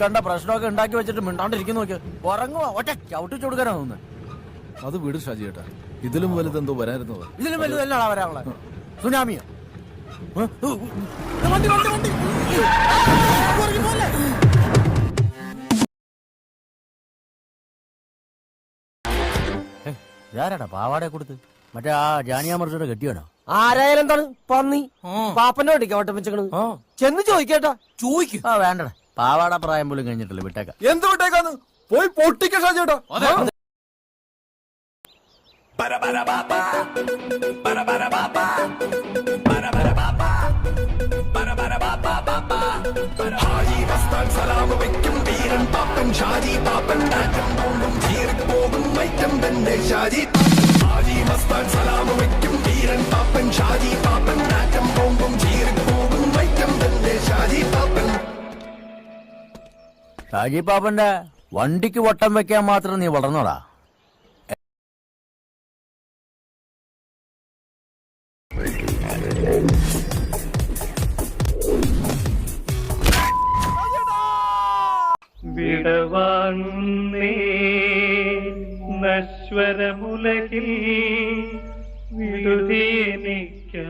കണ്ട പ്രശ്നമൊക്കെ ഉണ്ടാക്കി വെച്ചിട്ട് മിണ്ടാണ്ടിരിക്കുന്നു നോക്കി. ഉറങ്ങുവാ. ഒറ്റ ചവിട്ടിച്ചു കൊടുക്കാനാ തോന്നുന്നു. അത് വീട് ഷാജി ചേട്ടാ ഇതിലും വലുതെന്തോ വരായിരുന്നത് ഇതിലും വലുതല്ലാണ് വരാനുള്ളത് സുനാമിയോ. വണ്ടി വണ്ടി ഇതാരാടാ പാവാടെ കൊടുത്ത്? മറ്റേ ആ ജാനിയാമർച്ചയുടെ കെട്ടിയാണോ ആരായാലും എന്താണ്? പന്നി. പാപ്പന്റെ വണ്ടിക്കാ വട്ടം വെച്ചേക്കണ്. ചെന്ന് ചോദിക്കേട്ടാ. ചോദിക്കും. ആ വേണ്ട പാവാട പ്രായം പോലും കഴിഞ്ഞിട്ടില്ല വിട്ടേക്ക. എന്ത് വിട്ടേക്കാന്ന്? പോയി പൊട്ടിക്ക ഷാജി ചേട്ടാ ഷാജി പാപ്പന്റെ വണ്ടിക്ക് വട്ടം വെക്കാൻ മാത്രം നീ വളർന്നോടാ. വിടവാങ്ങുന്നേ നശ്വരമുലകിൽ വിടുതേനിക്കാ